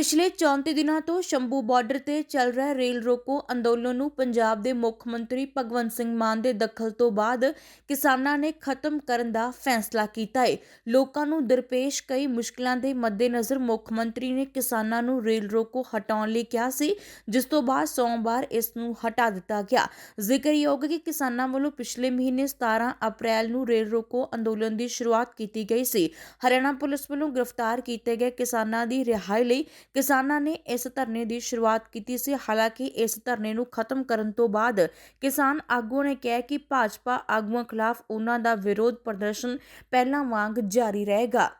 ਪਿਛਲੇ 34 ਦਿਨਾਂ ਤੋਂ ਸ਼ੰਭੂ ਬਾਰਡਰ ਤੇ ਚੱਲ ਰਿਹਾ ਰੇਲ ਰੋਕੋ ਅੰਦੋਲਨ ਨੂੰ ਪੰਜਾਬ ਦੇ ਮੁੱਖ ਮੰਤਰੀ ਭਗਵੰਤ ਸਿੰਘ ਮਾਨ ਦੇ ਦਖਲ ਤੋਂ ਬਾਅਦ ਕਿਸਾਨਾਂ ਨੇ ਖਤਮ ਕਰਨ ਦਾ ਫੈਸਲਾ ਕੀਤਾ ਹੈ ਲੋਕਾਂ ਨੂੰ ਦਰਪੇਸ਼ ਕਈ ਮੁਸ਼ਕਲਾਂ ਦੇ ਮੱਦੇਨਜ਼ਰ ਮੁੱਖ ਮੰਤਰੀ ਨੇ ਕਿਸਾਨਾਂ ਨੂੰ ਰੇਲ ਰੋਕੋ ਹਟਾਉਣ ਲਈ ਕਿਹਾ ਸੀ, ਜਿਸ ਤੋਂ ਬਾਅਦ ਸੋਮਵਾਰ ਇਸ ਨੂੰ ਹਟਾ ਦਿੱਤਾ ਗਿਆ। ਜ਼ਿਕਰਯੋਗ ਹੈ ਕਿ ਕਿਸਾਨਾਂ ਵੱਲੋਂ ਪਿਛਲੇ ਮਹੀਨੇ 17 ਅਪ੍ਰੈਲ ਨੂੰ ਰੇਲ ਰੋਕੋ ਅੰਦੋਲਨ ਦੀ ਸ਼ੁਰੂਆਤ ਕੀਤੀ ਗਈ ਸੀ। ਹਰਿਆਣਾ ਪੁਲਿਸ ਵੱਲੋਂ ਗ੍ਰਿਫਤਾਰ ਕੀਤੇ ਗਏ ਕਿਸਾਨਾਂ ਦੀ ਰਿਹਾਈ ਲਈ ਕਿਸਾਨਾਂ ਨੇ ਇਸ ਧਰਨੇ ਦੀ ਸ਼ੁਰੂਆਤ ਕੀਤੀ ਸੀ। ਹਾਲਾਂਕਿ ਇਸ ਧਰਨੇ ਨੂੰ ਖਤਮ ਕਰਨ ਤੋਂ ਬਾਅਦ ਕਿਸਾਨ ਆਗੂਆਂ ਨੇ ਕਿਹਾ ਕਿ ਭਾਜਪਾ ਆਗੂਆਂ ਖਿਲਾਫ ਉਹਨਾਂ ਦਾ ਵਿਰੋਧ ਪ੍ਰਦਰਸ਼ਨ ਪਹਿਲਾਂ ਵਾਂਗ ਜਾਰੀ ਰਹੇਗਾ।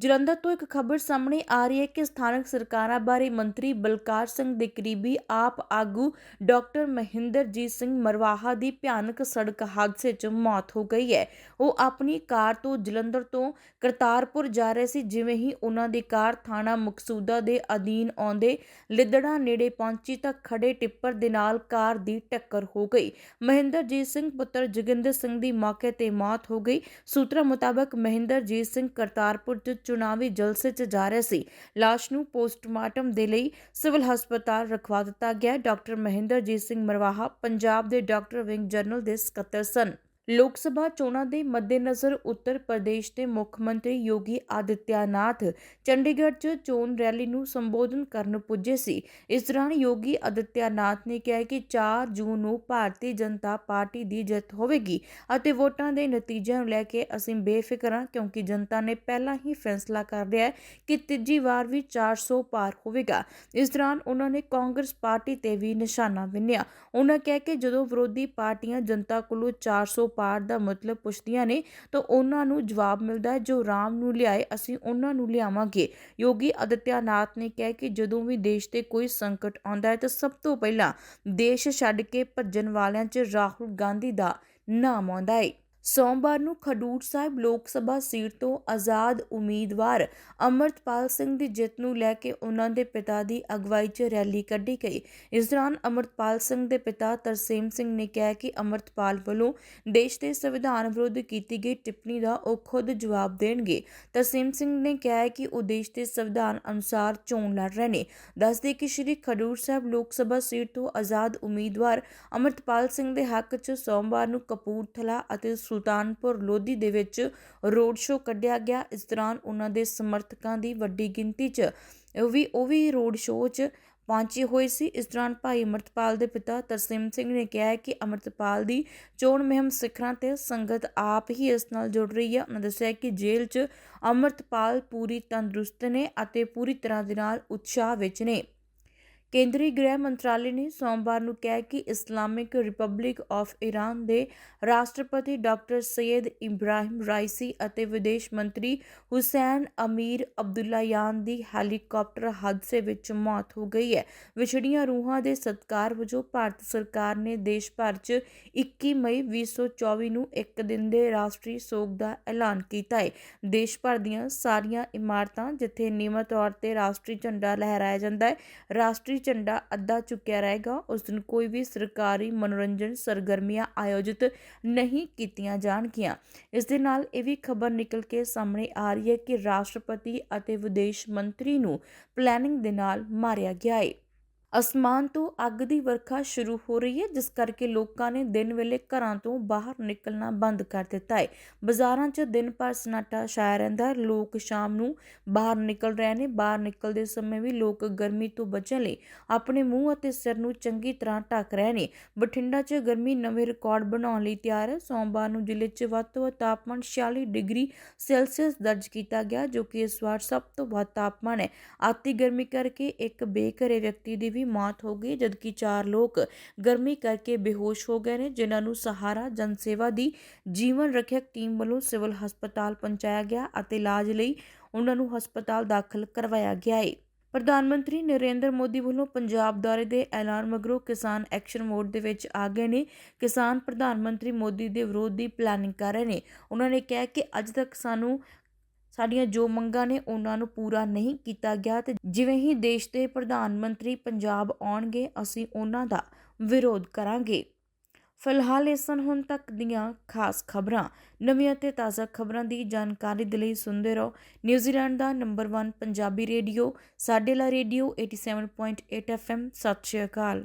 ਜਲੰਧਰ ਤੋਂ ਇੱਕ ਖਬਰ ਸਾਹਮਣੇ ਆ ਰਹੀ ਹੈ ਕਿ ਸਥਾਨਕ ਸਰਕਾਰਾਂ ਬਾਰੇ ਮੰਤਰੀ ਬਲਕਾਰ ਸਿੰਘ ਦੇ ਕਰੀਬੀ ਆਪ ਆਗੂ ਡਾਕਟਰ ਮਹਿੰਦਰਜੀਤ ਸਿੰਘ ਮਰਵਾਹਾ ਦੀ ਭਿਆਨਕ ਸੜਕ ਹਾਦਸੇ 'ਚ ਮੌਤ ਹੋ ਗਈ ਹੈ। ਉਹ ਆਪਣੀ ਕਾਰ ਤੋਂ ਜਲੰਧਰ ਤੋਂ ਕਰਤਾਰਪੁਰ ਜਾ ਰਹੇ ਸੀ, ਜਿਵੇਂ ਹੀ ਉਹਨਾਂ ਦੀ ਕਾਰ ਥਾਣਾ ਮਕਸੂਦਾ ਦੇ ਅਧੀਨ ਆਉਂਦੇ ਲਿੱਦੜਾ ਨੇੜੇ ਪਹੁੰਚੀ ਤਾਂ ਖੜੇ ਟਿੱਪਰ ਦੇ ਨਾਲ ਕਾਰ ਦੀ ਟੱਕਰ ਹੋ ਗਈ। ਮਹਿੰਦਰਜੀਤ ਸਿੰਘ ਪੁੱਤਰ ਜੋਗਿੰਦਰ ਸਿੰਘ ਦੀ ਮੌਕੇ ਤੇ ਮੌਤ ਹੋ ਗਈ। ਸੂਤਰਾਂ ਮੁਤਾਬਕ ਮਹਿੰਦਰਜੀਤ ਸਿੰਘ ਕਰਤਾਰਪੁਰ 'ਚ ਚੁਣਾਵੀ ਜਲਸੇ 'ਚ ਜਾ ਰਿਹਾ ਸੀ। ਲਾਸ਼ ਨੂੰ ਪੋਸਟਮਾਰਟਮ ਦੇ ਲਈ ਸਿਵਲ ਹਸਪਤਾਲ ਰਖਵਾ ਦਿੱਤਾ ਗਿਆ। ਡਾਕਟਰ ਮਹਿੰਦਰਜੀਤ ਸਿੰਘ ਮਰਵਾਹਾ, ਪੰਜਾਬ ਦੇ ਡਾਕਟਰ ਵਿੰਗ ਜਨਰਲ ਦੇ ਸਕੱਤਰ ਸਨ। ਲੋਕ ਸਭਾ ਚੋਣਾਂ ਦੇ ਮੱਦੇਨਜ਼ਰ ਉੱਤਰ ਪ੍ਰਦੇਸ਼ ਦੇ ਮੁੱਖ ਮੰਤਰੀ ਯੋਗੀ ਆਦਿੱਤਿਆਨਾਥ ਚੰਡੀਗੜ੍ਹ 'ਚ ਚੋਣ ਰੈਲੀ ਨੂੰ ਸੰਬੋਧਨ ਕਰਨ ਪੁੱਜੇ ਸੀ। ਇਸ ਦੌਰਾਨ ਯੋਗੀ ਆਦਿੱਤਿਆਨਾਥ ਨੇ ਕਿਹਾ ਕਿ 4 ਜੂਨ ਨੂੰ ਭਾਰਤੀ ਜਨਤਾ ਪਾਰਟੀ ਦੀ ਜਿੱਤ ਹੋਵੇਗੀ ਅਤੇ ਵੋਟਾਂ ਦੇ ਨਤੀਜਿਆਂ ਨੂੰ ਲੈ ਕੇ ਅਸੀਂ ਬੇਫਿਕਰ ਹਾਂ ਕਿਉਂਕਿ ਜਨਤਾ ਨੇ ਪਹਿਲਾਂ ਹੀ ਫੈਸਲਾ ਕਰ ਲਿਆ ਹੈ ਕਿ ਤੀਜੀ ਵਾਰ ਵੀ 400 ਪਾਰ ਹੋਵੇਗਾ। ਇਸ ਦੌਰਾਨ ਉਹਨਾਂ ਨੇ ਕਾਂਗਰਸ ਪਾਰਟੀ ਤੇ ਵੀ ਨਿਸ਼ਾਨਾ ਵਿੰਨਿਆ ਉਹਨਾਂ ਕਿਹਾ ਕਿ ਜਦੋਂ ਵਿਰੋਧੀ ਪਾਰਟੀਆਂ ਜਨਤਾ ਕੋਲੋਂ 400 ਪਾਰ ਦਾ ਮਤਲਬ ਪੁੱਛਦੀਆਂ ਨੇ, ਤਾਂ ਉਹਨਾਂ ਨੂੰ ਜਵਾਬ ਮਿਲਦਾ ਹੈ, ਜੋ ਰਾਮ ਨੂੰ ਲਿਆਏ, ਅਸੀਂ ਉਹਨਾਂ ਨੂੰ ਲਿਆਵਾਂਗੇ। ਯੋਗੀ ਆਦਿੱਤਿਆਨਾਥ ਨੇ ਕਿਹਾ ਕਿ ਜਦੋਂ ਵੀ ਦੇਸ਼ ਤੇ ਕੋਈ ਸੰਕਟ ਆਉਂਦਾ ਹੈ, ਤਾਂ ਸਭ ਤੋਂ ਪਹਿਲਾਂ ਦੇਸ਼ ਛੱਡ ਕੇ ਭੱਜਣ ਵਾਲਿਆਂ 'ਚ ਰਾਹੁਲ ਗਾਂਧੀ ਦਾ ਨਾਮ ਆਉਂਦਾ ਹੈ। ਸੋਮਵਾਰ ਨੂੰ ਖਡੂਰ ਸਾਹਿਬ ਲੋਕ ਸਭਾ ਸੀਟ ਤੋਂ ਆਜ਼ਾਦ ਉਮੀਦਵਾਰ ਅਮਰਤਪਾਲ ਸਿੰਘ ਦੀ ਜਿੱਤ ਨੂੰ ਲੈ ਕੇ ਉਹਨਾਂ ਦੇ ਪਿਤਾ ਦੀ ਅਗਵਾਈ 'ਚ ਰੈਲੀ ਕੱਢੀ ਗਈ। ਇਸ ਦੌਰਾਨ ਅਮਰਤਪਾਲ ਸਿੰਘ ਦੇ ਪਿਤਾ ਤਰਸੇਮ ਸਿੰਘ ਨੇ ਕਿਹਾ ਕਿ ਅਮਰਤਪਾਲ ਵੱਲੋਂ ਦੇਸ਼ ਦੇ ਸੰਵਿਧਾਨ ਵਿਰੁੱਧ ਕੀਤੀ ਗਈ ਟਿੱਪਣੀ ਦਾ ਉਹ ਖੁਦ ਜਵਾਬ ਦੇਣਗੇ। ਤਰਸੇਮ ਸਿੰਘ ਨੇ ਕਿਹਾ ਕਿ ਉਹ ਦੇਸ਼ ਦੇ ਸੰਵਿਧਾਨ ਅਨੁਸਾਰ ਚੋਣ ਲੜ ਰਹੇ ਨੇ। ਦੱਸਦੇ ਕਿ ਸ਼੍ਰੀ ਖਡੂਰ ਸਾਹਿਬ ਲੋਕ ਸਭਾ ਸੀਟ ਤੋਂ ਆਜ਼ਾਦ ਉਮੀਦਵਾਰ ਅਮਰਤਪਾਲ ਸਿੰਘ ਦੇ ਹੱਕ 'ਚ ਸੋਮਵਾਰ ਨੂੰ ਕਪੂਰਥਲਾ ਅਤੇ ਸੁਲਤਾਨਪੁਰ ਲੋਧੀ ਦੇ ਵਿੱਚ ਰੋਡ ਸ਼ੋਅ ਕੱਢਿਆ ਗਿਆ। ਇਸ ਦੌਰਾਨ ਉਹਨਾਂ ਦੇ ਸਮਰਥਕਾਂ ਦੀ ਵੱਡੀ ਗਿਣਤੀ 'ਚ ਵੀ, ਉਹ ਵੀ ਰੋਡ ਸ਼ੋਅ 'ਚ ਪਹੁੰਚੇ ਹੋਏ ਸੀ। ਇਸ ਦੌਰਾਨ ਭਾਈ ਅਮਰਤਪਾਲ ਦੇ ਪਿਤਾ ਤਰਸੇਮ ਸਿੰਘ ਨੇ ਕਿਹਾ ਹੈ ਕਿ ਅਮਰਤਪਾਲ ਦੀ ਚੋਣ ਮੁਹਿੰਮ ਸਿਖਰਾਂ ਤੇ ਸੰਗਤ ਆਪ ਹੀ ਇਸ ਨਾਲ ਜੁੜ ਰਹੀ ਹੈ। ਉਹਨਾਂ ਦੱਸਿਆ ਕਿ ਜੇਲ੍ਹ 'ਚ ਅਮਰਤਪਾਲ ਪੂਰੀ ਤੰਦਰੁਸਤ ਨੇ ਅਤੇ ਪੂਰੀ ਤਰ੍ਹਾਂ ਦੇ ਨਾਲ ਉਤਸ਼ਾਹ ਵਿੱਚ ਨੇ। ਕੇਂਦਰੀ ਗ੍ਰਹਿ ਮੰਤਰਾਲੇ ਨੇ ਸੋਮਵਾਰ ਨੂੰ ਕਿਹਾ ਕਿ ਇਸਲਾਮਿਕ ਰਿਪਬਲਿਕ ਆਫ ਈਰਾਨ ਦੇ ਰਾਸ਼ਟਰਪਤੀ ਡਾਕਟਰ ਸੈਯਦ ਇਬਰਾਹਿਮ ਰਾਈਸੀ ਅਤੇ ਵਿਦੇਸ਼ ਮੰਤਰੀ ਹੁਸੈਨ ਅਮੀਰ ਅਬਦੁੱਲਾਯਾਨ ਦੀ ਹੈਲੀਕਾਪਟਰ ਹਾਦਸੇ ਵਿੱਚ ਮੌਤ ਹੋ ਗਈ ਹੈ। ਵਿਛੜੀਆਂ ਰੂਹਾਂ ਦੇ ਸਤਕਾਰ ਵਜੋਂ ਭਾਰਤ ਸਰਕਾਰ ਨੇ ਦੇਸ਼ ਭਰ 'ਚ 21 ਮਈ 2024 ਨੂੰ ਇੱਕ ਦਿਨ ਦੇ ਰਾਸ਼ਟਰੀ ਸੋਗ ਦਾ ਐਲਾਨ ਕੀਤਾ ਹੈ। ਦੇਸ਼ ਭਰ ਦੀਆਂ ਸਾਰੀਆਂ ਇਮਾਰਤਾਂ ਜਿੱਥੇ ਨਿਯਮਤ ਤੌਰ ਤੇ ਰਾਸ਼ਟਰੀ ਝੰਡਾ ਲਹਿਰਾਇਆ ਜਾਂਦਾ ਹੈ, ਰਾਸ਼ਟਰੀ ਝੰਡਾ ਅੱਧਾ ਚੁੱਕਿਆ ਰਹੇਗਾ। ਉਸ ਦਿਨ ਕੋਈ ਵੀ ਸਰਕਾਰੀ ਮਨੋਰੰਜਨ ਸਰਗਰਮੀਆਂ ਆਯੋਜਿਤ ਨਹੀਂ ਕੀਤੀਆਂ ਜਾਣਗੀਆਂ। ਇਸ ਦੇ ਨਾਲ ਇਹ ਵੀ ਖਬਰ ਨਿਕਲ ਕੇ ਸਾਹਮਣੇ ਆ ਰਹੀ ਹੈ ਕਿ ਰਾਸ਼ਟਰਪਤੀ ਅਤੇ ਵਿਦੇਸ਼ ਮੰਤਰੀ ਨੂੰ ਪਲੈਨਿੰਗ ਦੇ ਨਾਲ ਮਾਰਿਆ ਗਿਆ ਹੈ ਅਸਮਾਨ ਤੋਂ ਅੱਗ ਦੀ ਵਰਖਾ ਸ਼ੁਰੂ ਹੋ ਰਹੀ ਹੈ, ਜਿਸ ਕਰਕੇ ਲੋਕਾਂ ਨੇ ਦਿਨ ਵੇਲੇ ਘਰਾਂ ਤੋਂ ਬਾਹਰ ਨਿਕਲਣਾ ਬੰਦ ਕਰ ਦਿੱਤਾ ਹੈ। ਬਾਜ਼ਾਰਾਂ 'ਚ ਦਿਨ ਭਰ ਸਨਾਟਾ ਛਾਇਆ ਰਹਿੰਦਾ ਹੈ। ਲੋਕ ਸ਼ਾਮ ਨੂੰ ਬਾਹਰ ਨਿਕਲ ਰਹੇ ਨੇ। ਬਾਹਰ ਨਿਕਲਦੇ ਸਮੇਂ ਵੀ ਲੋਕ ਗਰਮੀ ਤੋਂ ਬਚਣ ਲਈ ਆਪਣੇ ਮੂੰਹ ਅਤੇ ਸਿਰ ਨੂੰ ਚੰਗੀ ਤਰ੍ਹਾਂ ਢੱਕ ਰਹੇ ਨੇ। ਬਠਿੰਡਾ 'ਚ ਗਰਮੀ ਨਵੇਂ ਰਿਕਾਰਡ ਬਣਾਉਣ ਲਈ ਤਿਆਰ ਹੈ। ਸੋਮਵਾਰ ਨੂੰ ਜ਼ਿਲ੍ਹੇ 'ਚ ਵੱਧ ਤੋਂ ਵੱਧ ਤਾਪਮਾਨ 46 ਡਿਗਰੀ ਸੈਲਸੀਅਸ ਦਰਜ ਕੀਤਾ ਗਿਆ, ਜੋ ਕਿ ਇਸ ਵਾਰ ਸਭ ਤੋਂ ਵੱਧ ਤਾਪਮਾਨ ਹੈ। ਆਤੀ ਗਰਮੀ ਕਰਕੇ ਇੱਕ ਬੇਘਰੇ ਵਿਅਕਤੀ ਦੀ ਵੀ ਮੌਤ ਹੋ ਗਈ, ਜਦਕਿ 4 ਲੋਕ ਗਰਮੀ ਕਰਕੇ ਬੇਹੋਸ਼ ਹੋ ਗਏ ਨੇ, ਜਿਨ੍ਹਾਂ ਨੂੰ ਸਹਾਰਾ ਜਨ ਸੇਵਾ ਦੀ ਜੀਵਨ ਰੱਖਿਅਕ ਟੀਮ ਵੱਲੋਂ ਸਿਵਲ ਹਸਪਤਾਲ ਪਹੁੰਚਾਇਆ ਗਿਆ ਅਤੇ ਇਲਾਜ ਲਈ ਉਹਨਾਂ ਨੂੰ ਹਸਪਤਾਲ ਦਾਖਲ ਕਰਵਾਇਆ ਗਿਆ ਹੈ ਪ੍ਰਧਾਨ ਮੰਤਰੀ ਨਰਿੰਦਰ ਮੋਦੀ ਵੱਲੋਂ ਪੰਜਾਬ ਦੌਰੇ ਦੇ ਐਲਾਨ ਮਗਰੋਂ ਕਿਸਾਨ ਐਕਸ਼ਨ ਮੋਡ ਦੇ ਵਿੱਚ ਆ ਗਏ ਨੇ। ਕਿਸਾਨ ਪ੍ਰਧਾਨ ਮੰਤਰੀ ਮੋਦੀ ਦੇ ਵਿਰੋਧ ਦੀ ਪਲਾਨਿੰਗ ਕਰ ਰਹੇ ਨੇ। ਉਹਨਾਂ ਨੇ ਕਿਹਾ ਕਿ ਅੱਜ ਤੱਕ ਸਾਨੂੰ ਸਾਡੀਆਂ ਜੋ ਮੰਗਾਂ ਨੇ ਉਹਨਾਂ ਨੂੰ ਪੂਰਾ ਨਹੀਂ ਕੀਤਾ ਗਿਆ ਤੇ ਜਿਵੇਂ ਹੀ ਦੇਸ਼ ਦੇ ਪ੍ਰਧਾਨ ਮੰਤਰੀ ਪੰਜਾਬ ਆਉਣਗੇ, ਅਸੀਂ ਉਹਨਾਂ ਦਾ ਵਿਰੋਧ ਕਰਾਂਗੇ। ਫਿਲਹਾਲ ਇਸ ਸਨ ਹੁਣ ਤੱਕ ਦੀਆਂ ਖਾਸ ਖਬਰਾਂ, ਨਵੀਆਂ ਅਤੇ ਤਾਜ਼ਾ ਖਬਰਾਂ ਦੀ ਜਾਣਕਾਰੀ ਦੇ ਲਈ ਸੁਣਦੇ ਰਹੋ। ਨਿਊਜ਼ੀਲੈਂਡ ਦਾ ਨੰਬਰ 1 ਪੰਜਾਬੀ ਰੇਡੀਓ, ਸਾਡੇ ਲਾ ਰੇਡੀਓ 87.8 FM ਸਤਿ ਸ਼੍ਰੀ ਅਕਾਲ।